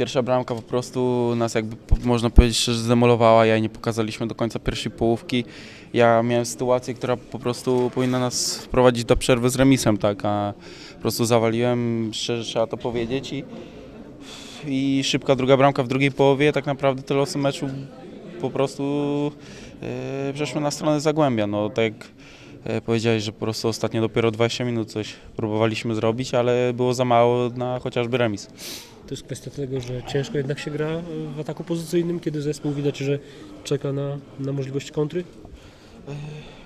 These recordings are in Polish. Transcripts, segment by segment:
Pierwsza bramka po prostu nas jakby można powiedzieć zdemolowała, ja nie pokazaliśmy do końca pierwszej połówki. Ja miałem sytuację, która po prostu powinna nas wprowadzić do przerwy z remisem, tak, a po prostu zawaliłem, szczerze trzeba to powiedzieć i, i szybka druga bramka w drugiej połowie, tak naprawdę te losy meczu po prostu e, przeszły na stronę Zagłębia, no tak e, powiedziałeś, że po prostu ostatnio dopiero 20 minut coś próbowaliśmy zrobić, ale było za mało na chociażby remis. To jest kwestia tego, że ciężko jednak się gra w ataku pozycyjnym, kiedy zespół widać, że czeka na, na możliwość kontry.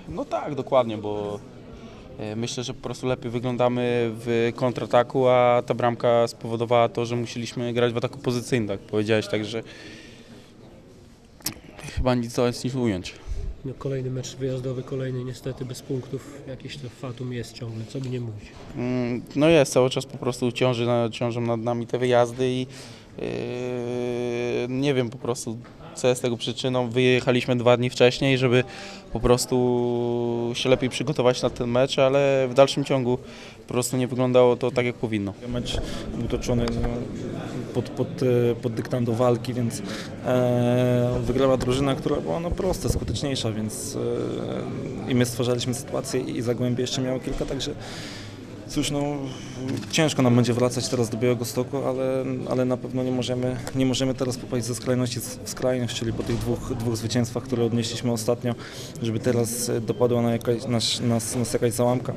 No tak, dokładnie, bo e, myślę, że po prostu lepiej wyglądamy w kontrataku, a ta bramka spowodowała to, że musieliśmy grać w ataku pozycyjnym, tak powiedziałeś, także chyba nic to jest niż ująć. No, kolejny mecz wyjazdowy, kolejny niestety bez punktów. Jakieś to fatum jest ciągle, co by nie mówić. Mm, No jest, cały czas po prostu ciąży, ciążą nad nami te wyjazdy i yy, nie wiem po prostu co jest tego przyczyną. Wyjechaliśmy dwa dni wcześniej, żeby po prostu się lepiej przygotować na ten mecz, ale w dalszym ciągu po prostu nie wyglądało to tak jak powinno. Mecz był toczony no, pod, pod, e, pod dyktando walki, więc e, wygrała drużyna, która była no, prosta, skuteczniejsza, więc e, i my stwarzaliśmy sytuację i Zagłębie jeszcze miało kilka, także cóż, no, ciężko nam będzie wracać teraz do Białego Stoku, ale, ale na pewno nie możemy, nie możemy teraz popaść ze skrajności w skrajność, czyli po tych dwóch, dwóch zwycięstwach, które odnieśliśmy ostatnio, żeby teraz dopadła na jakaś, nas, nas, nas jakaś załamka.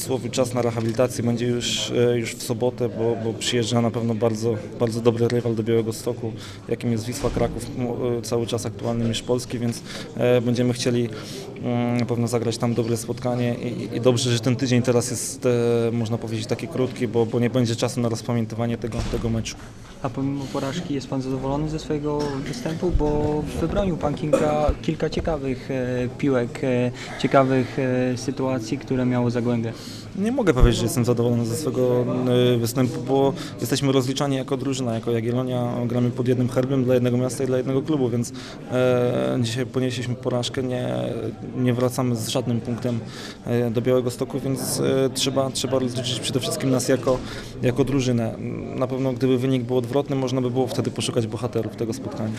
Cudzysłowie czas na rehabilitację będzie już, e, już w sobotę, bo, bo przyjeżdża na pewno bardzo, bardzo dobry rywal do Białego Stoku, jakim jest Wisła Kraków, e, cały czas aktualny mistrz Polski, więc e, będziemy chcieli mm, na pewno zagrać tam dobre spotkanie i, i dobrze, że ten tydzień teraz jest, można powiedzieć, taki krótki, bo, bo nie będzie czasu na rozpamiętywanie tego, tego meczu. A pomimo porażki jest Pan zadowolony ze swojego występu, bo wybronił Pan kilka, kilka ciekawych e, piłek, e, ciekawych e, sytuacji, które miało Zagłębie. Nie mogę powiedzieć, że jestem zadowolony ze swojego e, występu, bo jesteśmy rozliczani jako drużyna, jako Jagiellonia. Gramy pod jednym herbem dla jednego miasta i dla jednego klubu, więc e, dzisiaj ponieśliśmy porażkę, nie, nie wracamy z żadnym punktem e, do Białego Stoku, więc e, trzeba, trzeba rozliczyć przede wszystkim nas jako, jako drużynę. Na pewno gdyby wynik był odwrotny, można by było wtedy poszukać bohaterów tego spotkania.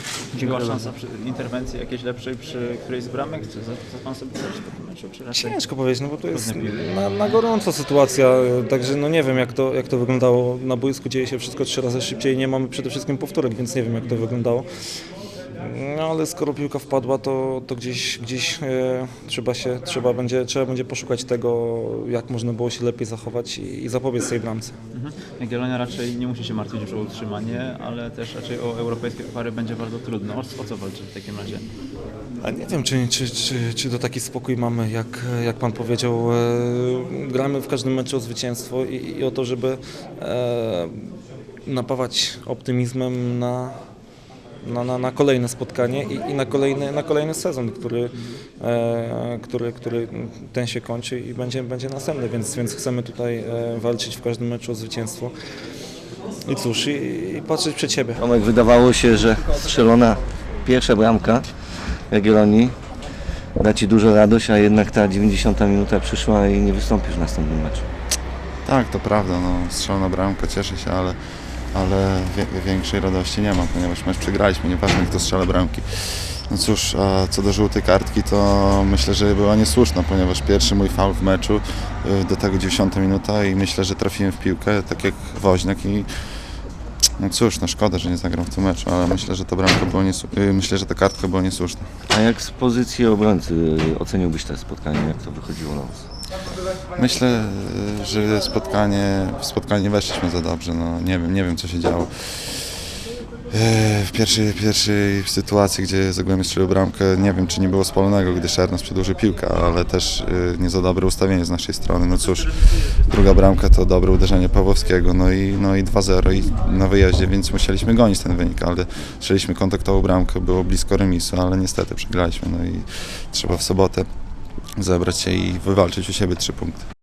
Była szansa przy interwencji jakiejś lepszej przy którejś z bramek? Czy za, za pan sobie meczu, czy raczej? Ciężko powiedzieć, no bo to jest na, na gorąco sytuacja, e, także no nie wiem jak to, jak to wyglądało na boisku, dzieje się wszystko trzy razy szybciej, nie mamy przede wszystkim powtórek, więc nie wiem jak to wyglądało. No ale skoro piłka wpadła, to, to gdzieś, gdzieś e, trzeba, się, trzeba, będzie, trzeba będzie poszukać tego, jak można było się lepiej zachować i, i zapobiec tej bramce. Mhm. Jagiellonia raczej nie musi się martwić już o utrzymanie, ale też raczej o europejskie pary będzie bardzo trudno. O, o co walczy w takim razie? A nie wiem, czy, czy, czy, czy to taki spokój mamy, jak, jak Pan powiedział. E, gramy w każdym meczu o zwycięstwo i, i o to, żeby e, napawać optymizmem na, na, na, na kolejne spotkanie i, i na, kolejny, na kolejny sezon, który, e, który, który ten się kończy i będzie, będzie następny, więc, więc chcemy tutaj e, walczyć w każdym meczu o zwycięstwo. I cóż, i, i patrzeć przed siebie. Tomek, wydawało się, że strzelona pierwsza bramka Jagiellonii da Ci dużo radość, a jednak ta 90 minuta przyszła i nie wystąpisz w następnym meczu. Tak, to prawda, no, strzelona bramka, cieszę się, ale, ale większej radości nie mam, ponieważ mecz przegraliśmy, nieważne kto strzela bramki. No cóż, a co do żółtej kartki, to myślę, że była niesłuszna, ponieważ pierwszy mój faul w meczu, y, do tego 90 minuta i myślę, że trafiłem w piłkę, tak jak Woźniak i no cóż, no szkoda, że nie zagram w tym meczu, ale myślę, że ta bramka była y, myślę, że ta kartka była niesłuszna. A jak z pozycji obrońcy y, oceniłbyś to spotkanie, jak to wychodziło na Was? Myślę, że spotkanie, w spotkanie nie weszliśmy za dobrze. No, nie, wiem, nie wiem, co się działo. Eee, W pierwszej, pierwszej sytuacji, gdzie Zagłębie strzelił bramkę, nie wiem, czy nie było spalonego, gdy Szernas przedłużył piłkę, ale też e, nie za dobre ustawienie z naszej strony. No cóż, druga bramka to dobre uderzenie Pawłowskiego, no i, no i 2-0 i na wyjeździe, więc musieliśmy gonić ten wynik, ale strzeliśmy kontaktową bramkę, było blisko remisu, ale niestety przegraliśmy. No i trzeba w sobotę zebrać się i wywalczyć u siebie trzy punkty.